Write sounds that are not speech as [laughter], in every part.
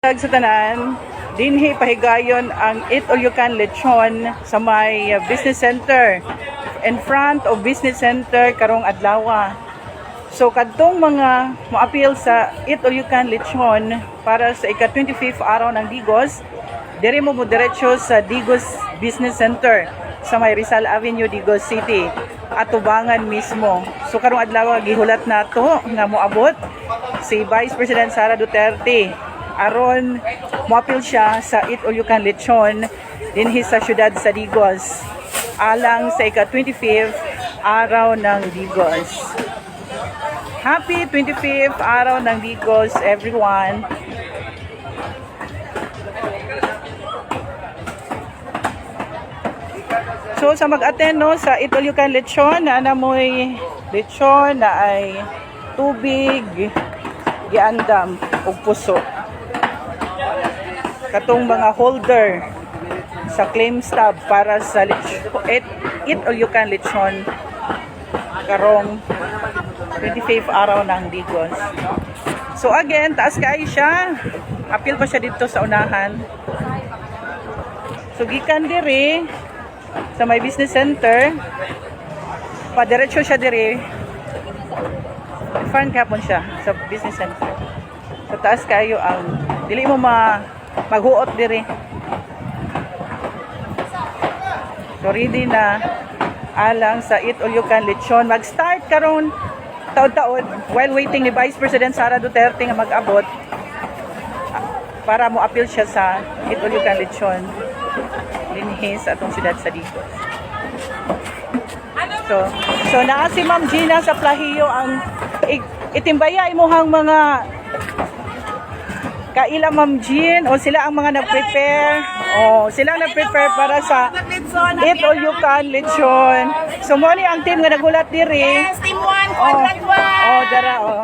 Tag sa tanan, dinhi pahigayon ang Eat All You Can Lechon sa may uh, business center in front of business center karong adlaw. So kadtong mga mo-appeal sa Eat All You Can Lechon para sa ika-25th araw ng Digos, dire mo mo diretso sa Digos Business Center sa may Rizal Avenue, Digos City at tubangan mismo. So karong adlaw gihulat nato nga moabot si Vice President Sara Duterte aron moapil siya sa Eat All You Can Lechon dinhi sa syudad sa Digos alang sa ika-25th araw ng Digos. Happy 25th araw ng Digos everyone. So sa mag-attend no sa Eat All You Can Lechon na namoy lechon na ay tubig giandam ug puso katong mga holder sa claim stub para sa lechon, eat, eat all you can lechon karong 25th araw ng Digos. So again, taas kayo siya. Appeal pa siya dito sa unahan. So gikan diri sa may business center. Padiretso siya diri. Fan kapon siya sa business center. Sa taas kayo ang dili mo ma maghuot diri. So ready na alang sa Eat All You Can Lechon. Mag-start karon taon-taon while waiting ni Vice President Sara Duterte nga mag-abot para mo appeal siya sa Eat All You Can Lechon dinhi sa atong siyudad sa Digos. So, so naa si Ma'am Gina sa Plahiyo ang i- itimbaya imuhang mga kaila Ma'am Jean o sila ang mga nag-prepare o sila ang nag-prepare para sa Eat All You Can Lechon. So mo ni ang team nga nagulat diri. Yes, team 1, Oh, quadrant 1. oh, dara, oh.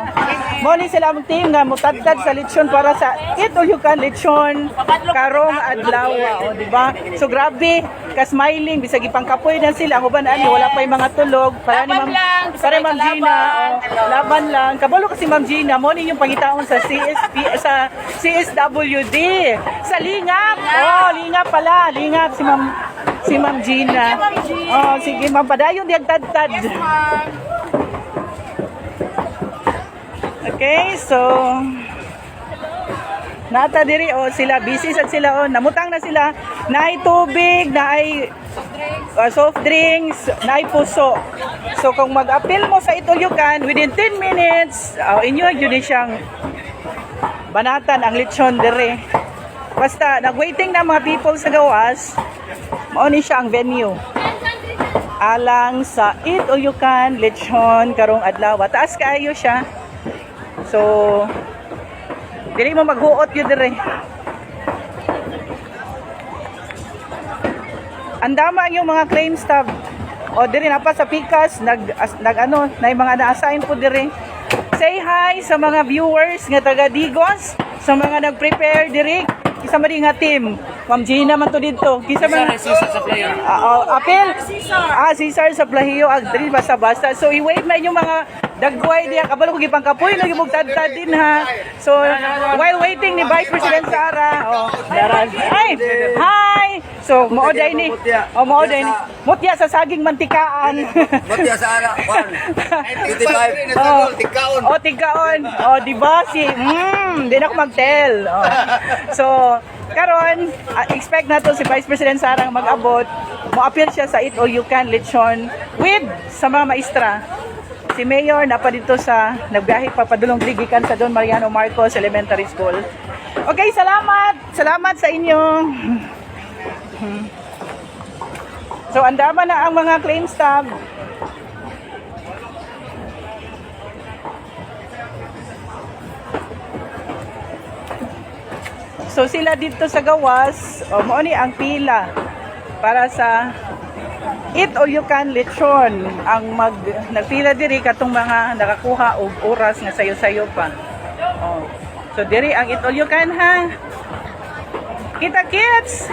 Mo ni sila ang team nga mutadtad sa lechon para sa Eat All You Can Lechon karong adlaw, oh, di ba? So grabe, ka-smiling bisag ipangkapoy na sila, ang uban ani wala pa yung mga tulog. Para ni Ma'am para Ma'am Gina, oh, laban lang. Kabalo kasi Ma'am Gina, mo ni yung pangitaon sa CSP sa CSWD sa Lingap. Oh, Lingap pala, Lingap si Ma'am si Ma'am Gina. Oh, sige Ma'am, padayon diag tad-tad. Okay, so Nata diri oh sila busy sad sila oh namutang na sila. Naay tubig naay uh, soft drinks naay puso. So kung mag-appeal mo sa Itulyukan within 10 minutes uh, inyo yun siyang banatan ang lechon diri. Basta nag-waiting na mga people sa gawas mao ni siya ang venue. Alang sa Can lechon karong adlaw. Taas kaayo siya. So, dili mo maghuot yun dire. Andama yung mga claim stub. O dire na pa sa Pikas, nag, as, nag ano, na yung mga na-assign po dire. Say hi sa mga viewers nga taga Digos, sa mga nag-prepare dire. Kisa man nga team. Ma'am Gina man to dito. Kisa man Ah, oh, apel. Ah, Cesar sa Plahiyo diri basta-basta. So i-wait na yung mga dagway diya kabalo ko gipang kapoy no gibog tad din ha. So while waiting ni Vice President Sara, oh, daran. Hi. Hi. So mo day ni. Oh, mo day ni. Mutya sa saging mantikaan. Mati sa ara, 1. 25. Oh, oh, tigaon. Oh, di ba si mm, di na ako mag-tell. Oh. So, karon ah, expect nato si Vice President Sara nga mag-abot. Mo-appeal siya sa Eat All You Can Lechon with sa mga maestra. Si Mayor na pa dito sa nagbiyahe pa padulong ligikan sa Don Mariano Marcos Elementary School. Okay, salamat. Salamat sa inyo. So, andama na ang mga claim stub. So sila dito sa gawas, o mo ni ang pila para sa Eat All You Can Lechon ang mag nagpila diri katong mga nakakuha og oras nga sayo-sayo pa. Oh. So diri ang Eat All You Can ha. Kita kids.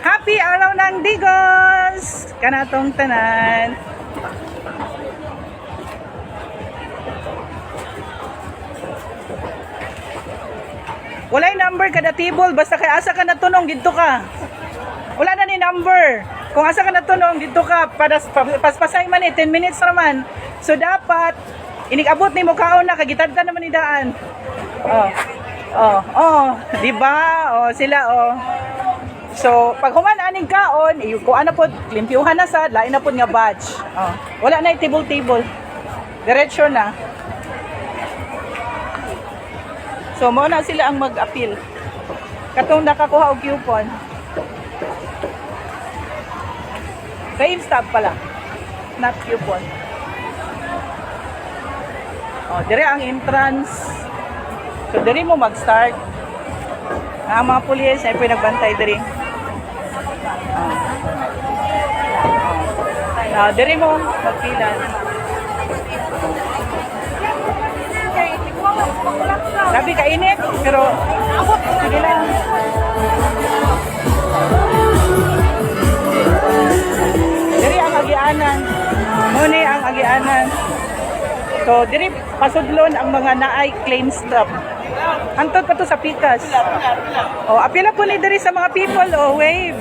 Happy araw ng Digos. Kanatong tanan. Walay number kada table basta kay asa ka natunong dito ka. Wala na ni number. Kung asa ka natunong dito ka para paspasay man eh 10 minutes naman. So dapat inig-abot ni mo kaon na kagitadta naman ni daan. Oh. Oh, oh, di ba? Oh, sila oh. So, pag human aning kaon, ko ana pod limpyuhan na sad, lain na pod nga batch. Oh. Wala na table-table. Diretso na. So, mo na sila ang mag-appeal. Katong nakakuha og coupon. Same stop pala. Not coupon. Oh, dire ang entrance. So, dire mo mag-start. Ang mga pulis, ay nagbantay dire. Oh. Oh. dire mo magpila. Sabi ka init, pero sige lang. Muni ang agianan. So, diri pasudlon ang mga naay claim stop. Antod pa to sa pikas. Oh, apila po ni diri sa mga people. Oh, wave.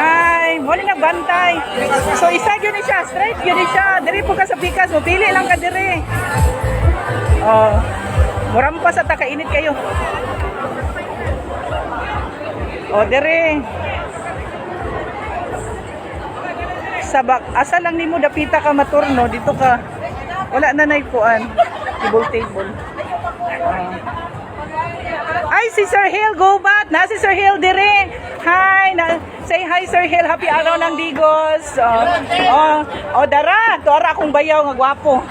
Ay, mo ni nagbantay. So, isa yun siya. Straight yun siya. Diri po ka sa pikas. Mo pili lang ka diri. Oh, murampas at kainit kayo. Oh, diri. Sabak, asa lang nimo dapita ka maturno dito ka. Wala na nay kuan. Table table. Ah. Ay, si Sir Hill, go back. Na si Sir Hill dire. Hi. Na, say hi, Sir Hill. Happy araw ng Digos. Oh, oh, oh dara. Tuara akong bayaw nga gwapo.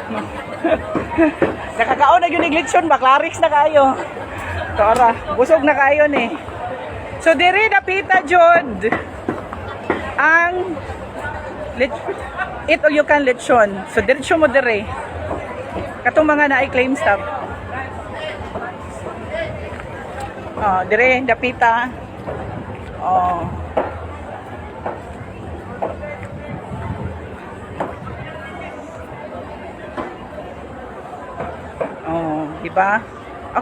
[laughs] Nakakaon na yun yung glitson. Baklarix na kayo. Tuara. Busog na kayo ni. So, dire dapita, Jod. Ang lit it all you can lechon. So, diretso mo dire. Katong mga na-claim stop. Oh, dire, dapita. Oh. Oh, di ba?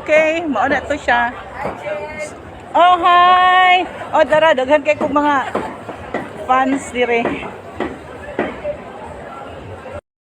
Okay, mao na to siya. Oh, hi! Oh, dara, daghan kay kong mga fans dire.